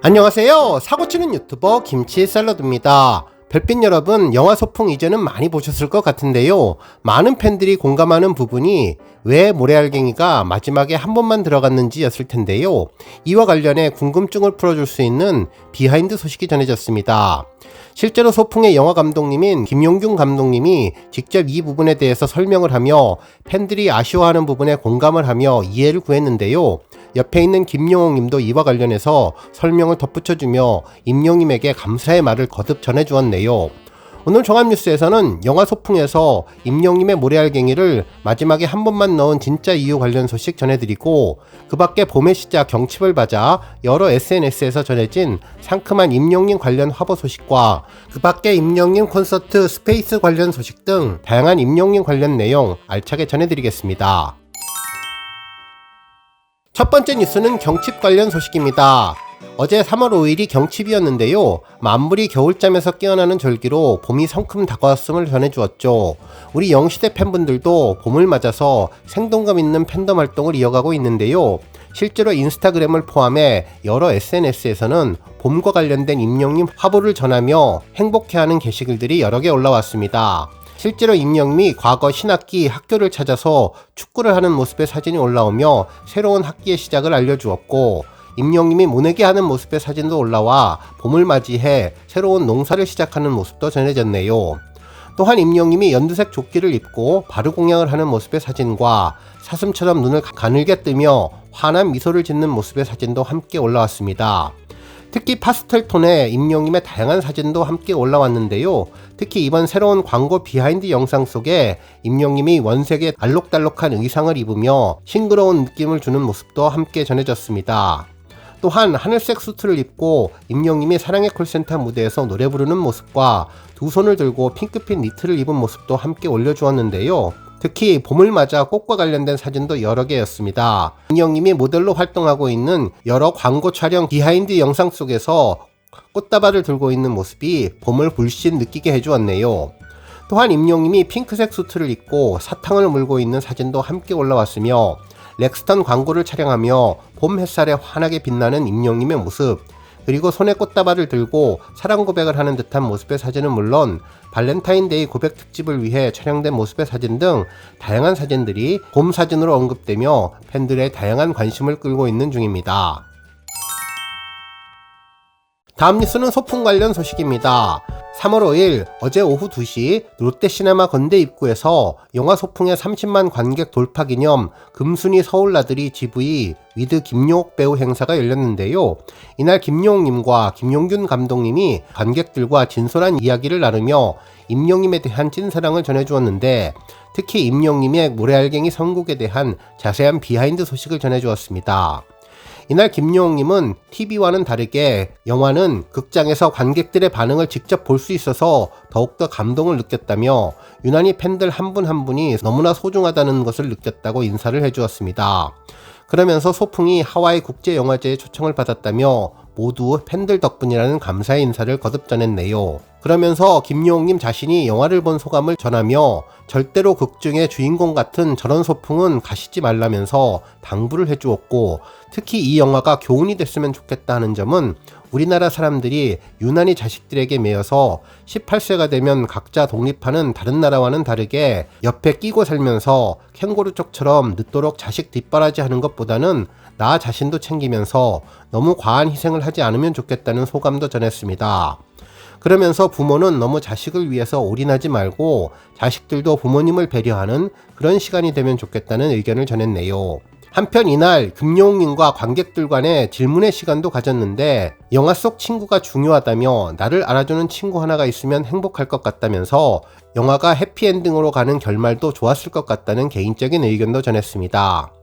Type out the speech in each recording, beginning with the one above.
안녕하세요. 사고치는 유튜버 김치 샐러드입니다. 별빛 여러분, 영화 소풍 이제는 많이 보셨을 것 같은데요. 많은 팬들이 공감하는 부분이 왜 모래알갱이가 마지막에 한 번만 들어갔는지였을 텐데요. 이와 관련해 궁금증을 풀어줄 수 있는 비하인드 소식이 전해졌습니다. 실제로 소풍의 영화 감독님인 김용균 감독님이 직접 이 부분에 대해서 설명을 하며 팬들이 아쉬워하는 부분에 공감을 하며 이해를 구했는데요. 옆에 있는 김용옥 님도 이와 관련해서 설명을 덧붙여주며 임용님에게 감사의 말을 거듭 전해주었네요. 오늘 종합뉴스에서는 영화 소풍에서 임영님의 모래알갱이를 마지막에 한 번만 넣은 진짜 이유 관련 소식 전해드리고 그 밖에 봄의 시작 경칩을 맞아 여러 SNS에서 전해진 상큼한 임영님 관련 화보 소식과 그 밖에 임영님 콘서트 스페이스 관련 소식 등 다양한 임영님 관련 내용 알차게 전해드리겠습니다. 첫 번째 뉴스는 경칩 관련 소식입니다. 어제 3월 5일이 경칩이었는데요. 만물이 겨울잠에서 깨어나는 절기로 봄이 성큼 다가왔음을 전해주었죠. 우리 영시대 팬분들도 봄을 맞아서 생동감 있는 팬덤 활동을 이어가고 있는데요. 실제로 인스타그램을 포함해 여러 SNS에서는 봄과 관련된 임영님 화보를 전하며 행복해하는 게시글들이 여러 개 올라왔습니다. 실제로 임영미 과거 신학기 학교를 찾아서 축구를 하는 모습의 사진이 올라오며 새로운 학기의 시작을 알려주었고 임영님이 모내기 하는 모습의 사진도 올라와 봄을 맞이해 새로운 농사를 시작하는 모습도 전해졌네요. 또한 임영님이 연두색 조끼를 입고 바르공양을 하는 모습의 사진과 사슴처럼 눈을 가늘게 뜨며 환한 미소를 짓는 모습의 사진도 함께 올라왔습니다. 특히 파스텔 톤의 임용님의 다양한 사진도 함께 올라왔는데요. 특히 이번 새로운 광고 비하인드 영상 속에 임용님이 원색의 알록달록한 의상을 입으며 싱그러운 느낌을 주는 모습도 함께 전해졌습니다. 또한 하늘색 수트를 입고 임영님이 사랑의 콜센터 무대에서 노래 부르는 모습과 두 손을 들고 핑크빛 니트를 입은 모습도 함께 올려주었는데요. 특히 봄을 맞아 꽃과 관련된 사진도 여러 개였습니다. 임영님이 모델로 활동하고 있는 여러 광고 촬영 비하인드 영상 속에서 꽃다발을 들고 있는 모습이 봄을 불신 느끼게 해주었네요. 또한 임영님이 핑크색 수트를 입고 사탕을 물고 있는 사진도 함께 올라왔으며 렉스턴 광고를 촬영하며 봄 햇살에 환하게 빛나는 임영님의 모습, 그리고 손에 꽃다발을 들고 사랑 고백을 하는 듯한 모습의 사진은 물론 발렌타인데이 고백 특집을 위해 촬영된 모습의 사진 등 다양한 사진들이 봄 사진으로 언급되며 팬들의 다양한 관심을 끌고 있는 중입니다. 다음 뉴스는 소풍 관련 소식입니다. 3월 5일 어제 오후 2시 롯데시네마 건대 입구에서 영화 소풍의 30만 관객 돌파 기념 금순이 서울 나들이 GV 위드 김용옥 배우 행사가 열렸는데요. 이날 김용옥님과 김용균 감독님이 관객들과 진솔한 이야기를 나누며 임영님에 대한 찐사랑을 전해주었는데 특히 임영님의 모래알갱이 선곡에 대한 자세한 비하인드 소식을 전해주었습니다. 이날 김용님은 TV와는 다르게 영화는 극장에서 관객들의 반응을 직접 볼 수 있어서 더욱더 감동을 느꼈다며 유난히 팬들 한 분한 한 분이 너무나 소중하다는 것을 느꼈다고 인사를 해주었습니다. 그러면서 소풍이 하와이 국제영화제에 초청을 받았다며 모두 팬들 덕분이라는 감사의 인사를 거듭 전했네요. 그러면서 김용님 자신이 영화를 본 소감을 전하며 절대로 극중의 주인공 같은 저런 소풍은 가시지 말라면서 당부를 해주었고 특히 이 영화가 교훈이 됐으면 좋겠다 하는 점은 우리나라 사람들이 유난히 자식들에게 매여서 18세가 되면 각자 독립하는 다른 나라와는 다르게 옆에 끼고 살면서 캥거루족처럼 늦도록 자식 뒷바라지 하는 것보다는 나 자신도 챙기면서 너무 과한 희생을 하지 않으면 좋겠다는 소감도 전했습니다. 그러면서 부모는 너무 자식을 위해서 올인하지 말고 자식들도 부모님을 배려하는 그런 시간이 되면 좋겠다는 의견을 전했네요. 한편 이날 금용님과 관객들 간의 질문의 시간도 가졌는데 영화 속 친구가 중요하다며 나를 알아주는 친구 하나가 있으면 행복할 것 같다면서 영화가 해피엔딩으로 가는 결말도 좋았을 것 같다는 개인적인 의견도 전했습니다.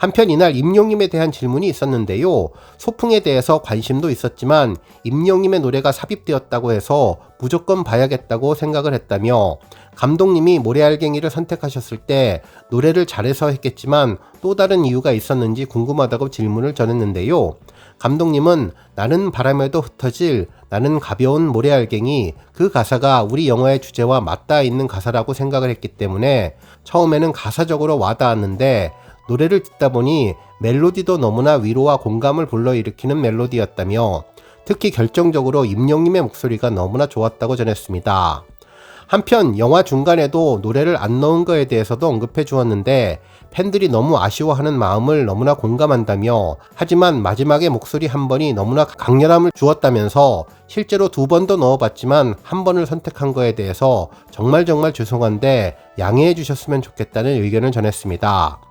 한편 이날 임용님에 대한 질문이 있었는데요. 소풍에 대해서 관심도 있었지만 임용님의 노래가 삽입되었다고 해서 무조건 봐야겠다고 생각을 했다며 감독님이 모래알갱이를 선택하셨을 때 노래를 잘해서 했겠지만 또 다른 이유가 있었는지 궁금하다고 질문을 전했는데요. 감독님은 나는 바람에도 흩어질 나는 가벼운 모래알갱이 그 가사가 우리 영화의 주제와 맞닿아 있는 가사라고 생각을 했기 때문에 처음에는 가사적으로 와닿았는데 노래를 듣다 보니 멜로디도 너무나 위로와 공감을 불러일으키는 멜로디였다며 특히 결정적으로 임영님의 목소리가 너무나 좋았다고 전했습니다. 한편 영화 중간에도 노래를 안 넣은 거에 대해서도 언급해 주었는데 팬들이 너무 아쉬워하는 마음을 너무나 공감한다며 하지만 마지막에 목소리 한 번이 너무나 강렬함을 주었다면서 실제로 두 번도 넣어봤지만 한 번을 선택한 거에 대해서 정말 정말 죄송한데 양해해 주셨으면 좋겠다는 의견을 전했습니다.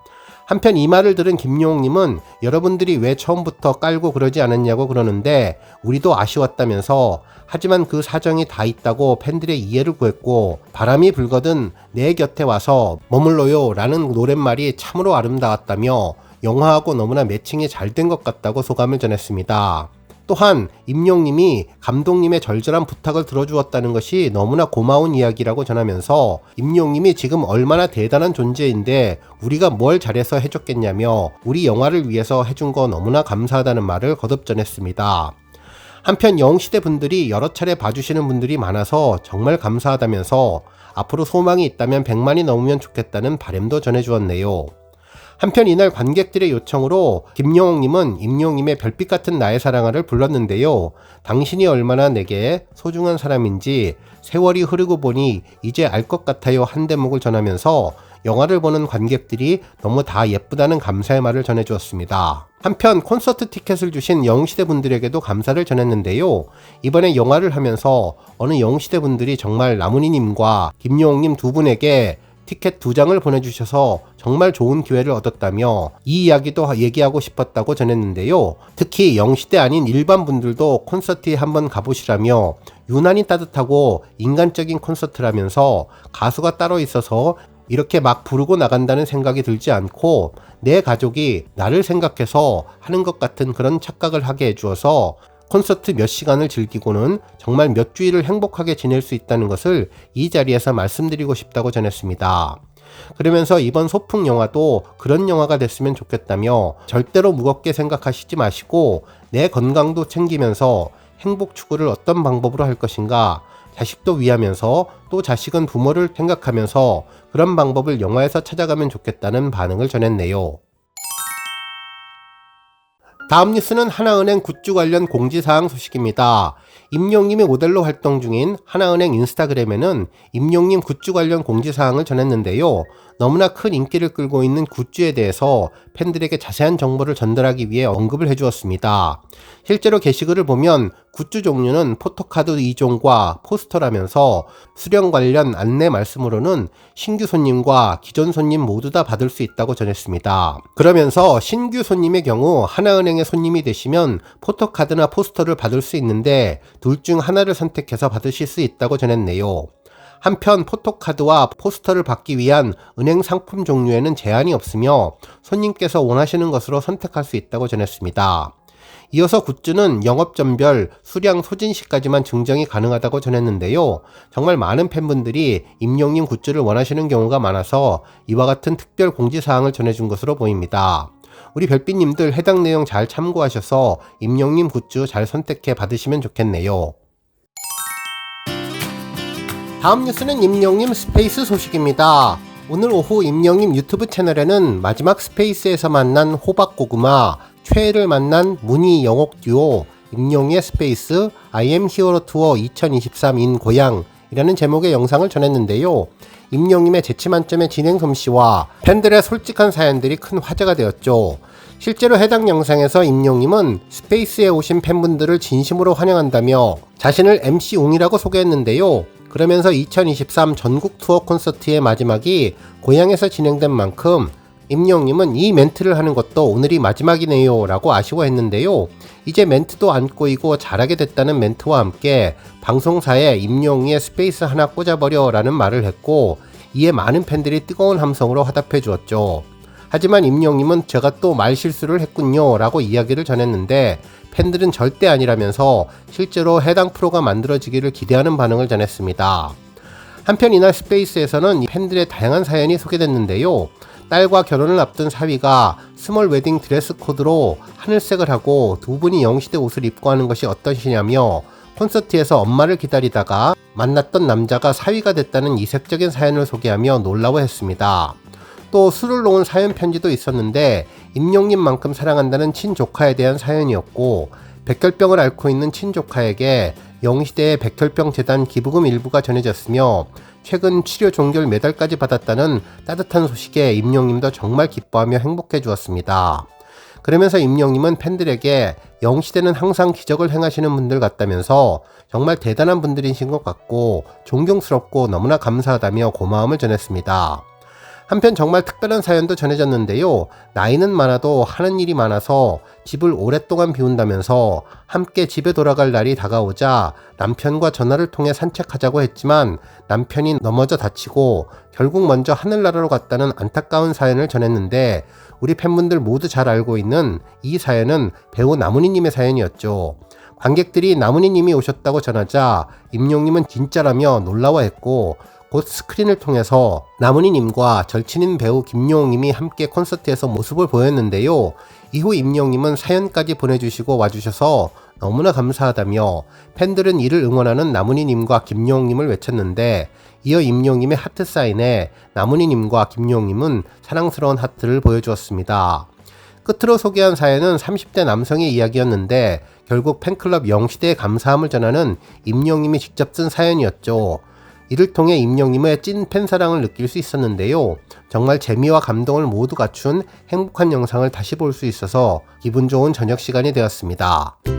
한편 이 말을 들은 김용님은 여러분들이 왜 처음부터 깔고 그러지 않았냐고 그러는데 우리도 아쉬웠다면서 하지만 그 사정이 다 있다고 팬들의 이해를 구했고 바람이 불거든 내 곁에 와서 머물러요 라는 노랫말이 참으로 아름다웠다며 영화하고 너무나 매칭이 잘 된 것 같다고 소감을 전했습니다. 또한 임용님이 감독님의 절절한 부탁을 들어주었다는 것이 너무나 고마운 이야기라고 전하면서 임용님이 지금 얼마나 대단한 존재인데 우리가 뭘 잘해서 해줬겠냐며 우리 영화를 위해서 해준 거 너무나 감사하다는 말을 거듭 전했습니다. 한편 영시대 분들이 여러 차례 봐주시는 분들이 많아서 정말 감사하다면서 앞으로 소망이 있다면 100만이 넘으면 좋겠다는 바램도 전해주었네요. 한편 이날 관객들의 요청으로 김영옥님은 임영님의 별빛 같은 나의 사랑아를 불렀는데요. 당신이 얼마나 내게 소중한 사람인지 세월이 흐르고 보니 이제 알 것 같아요 한 대목을 전하면서 영화를 보는 관객들이 너무 다 예쁘다는 감사의 말을 전해주었습니다. 한편 콘서트 티켓을 주신 영시대 분들에게도 감사를 전했는데요. 이번에 영화를 하면서 어느 영시대 분들이 정말 나문희님과 김용님 두 분에게 티켓 두 장을 보내주셔서 정말 좋은 기회를 얻었다며 이 이야기도 얘기하고 싶었다고 전했는데요. 특히 영시대 아닌 일반 분들도 콘서트에 한번 가보시라며 유난히 따뜻하고 인간적인 콘서트라면서 가수가 따로 있어서 이렇게 막 부르고 나간다는 생각이 들지 않고 내 가족이 나를 생각해서 하는 것 같은 그런 착각을 하게 해주어서 콘서트 몇 시간을 즐기고는 정말 몇 주일을 행복하게 지낼 수 있다는 것을 이 자리에서 말씀드리고 싶다고 전했습니다. 그러면서 이번 소풍 영화도 그런 영화가 됐으면 좋겠다며 절대로 무겁게 생각하시지 마시고 내 건강도 챙기면서 행복 추구를 어떤 방법으로 할 것인가 자식도 위하면서 또 자식은 부모를 생각하면서 그런 방법을 영화에서 찾아가면 좋겠다는 반응을 전했네요. 다음 뉴스는 하나은행 굿즈 관련 공지사항 소식입니다. 임용님이 모델로 활동 중인 하나은행 인스타그램에는 임용님 굿즈 관련 공지사항을 전했는데요. 너무나 큰 인기를 끌고 있는 굿즈에 대해서 팬들에게 자세한 정보를 전달하기 위해 언급을 해주었습니다. 실제로 게시글을 보면 굿즈 종류는 포토카드 2종과 포스터라면서 수령 관련 안내 말씀으로는 신규 손님과 기존 손님 모두 다 받을 수 있다고 전했습니다. 그러면서 신규 손님의 경우 하나은행의 손님이 되시면 포토카드나 포스터를 받을 수 있는데 둘 중 하나를 선택해서 받으실 수 있다고 전했네요. 한편 포토카드와 포스터를 받기 위한 은행 상품 종류에는 제한이 없으며 손님께서 원하시는 것으로 선택할 수 있다고 전했습니다. 이어서 굿즈는 영업점별 수량 소진시까지만 증정이 가능하다고 전했는데요. 정말 많은 팬분들이 임용님 굿즈를 원하시는 경우가 많아서 이와 같은 특별 공지사항을 전해준 것으로 보입니다. 우리 별빛님들 해당 내용 잘 참고하셔서 임용님 굿즈 잘 선택해 받으시면 좋겠네요. 다음 뉴스는 임영님 스페이스 소식입니다. 오늘 오후 임영님 유튜브 채널에는 마지막 스페이스에서 만난 호박고구마, 최애를 만난 문희 영옥 듀오, 임영의 스페이스 IM 히어로 투어 2023 인 고향 이라는 제목의 영상을 전했는데요. 임영님의 재치 만점의 진행 솜씨와 팬들의 솔직한 사연들이 큰 화제가 되었죠. 실제로 해당 영상에서 임용님은 스페이스에 오신 팬분들을 진심으로 환영한다며 자신을 MC 웅이라고 소개했는데요. 그러면서 2023 전국 투어 콘서트의 마지막이 고향에서 진행된 만큼 임영님은 이 멘트를 하는 것도 오늘이 마지막이네요 라고 아쉬워했는데요. 이제 멘트도 안 꼬이고 잘하게 됐다는 멘트와 함께 방송사에 임영웅의 스페이스 하나 꽂아버려 라는 말을 했고 이에 많은 팬들이 뜨거운 함성으로 화답해 주었죠. 하지만 임영님은 제가 또 말 실수를 했군요 라고 이야기를 전했는데 팬들은 절대 아니라면서 실제로 해당 프로가 만들어지기를 기대하는 반응을 전했습니다. 한편 이날 스페이스에서는 팬들의 다양한 사연이 소개됐는데요. 딸과 결혼을 앞둔 사위가 스몰 웨딩 드레스 코드로 하늘색을 하고 두 분이 영시대 옷을 입고 하는 것이 어떠시냐며 콘서트에서 엄마를 기다리다가 만났던 남자가 사위가 됐다는 이색적인 사연을 소개하며 놀라워했습니다. 또 술을 놓은 사연 편지도 있었는데 임용님만큼 사랑한다는 친조카에 대한 사연이었고 백혈병을 앓고 있는 친조카에게 영시대의 백혈병 재단 기부금 일부가 전해졌으며 최근 치료 종결 메달까지 받았다는 따뜻한 소식에 임영님도 정말 기뻐하며 행복해 주었습니다. 그러면서 임영님은 팬들에게 영시대는 항상 기적을 행하시는 분들 같다면서 정말 대단한 분들이신 것 같고 존경스럽고 너무나 감사하다며 고마움을 전했습니다. 한편 정말 특별한 사연도 전해졌는데요. 나이는 많아도 하는 일이 많아서 집을 오랫동안 비운다면서 함께 집에 돌아갈 날이 다가오자 남편과 전화를 통해 산책하자고 했지만 남편이 넘어져 다치고 결국 먼저 하늘나라로 갔다는 안타까운 사연을 전했는데 우리 팬분들 모두 잘 알고 있는 이 사연은 배우 나문희님의 사연이었죠. 관객들이 나문희님이 오셨다고 전하자 임용님은 진짜라며 놀라워했고 곧 스크린을 통해서 나문희님과 절친인 배우 김용님이 함께 콘서트에서 모습을 보였는데요. 이후 임용님은 사연까지 보내주시고 와주셔서 너무나 감사하다며 팬들은 이를 응원하는 나문희님과 김용님을 외쳤는데 이어 임용님의 하트 사인에 나문희님과 김용님은 사랑스러운 하트를 보여주었습니다. 끝으로 소개한 사연은 30대 남성의 이야기였는데 결국 팬클럽 영시대에 감사함을 전하는 임영님이 직접 쓴 사연이었죠. 이를 통해 임영님의 찐 팬사랑을 느낄 수 있었는데요. 정말 재미와 감동을 모두 갖춘 행복한 영상을 다시 볼 수 있어서 기분 좋은 저녁 시간이 되었습니다.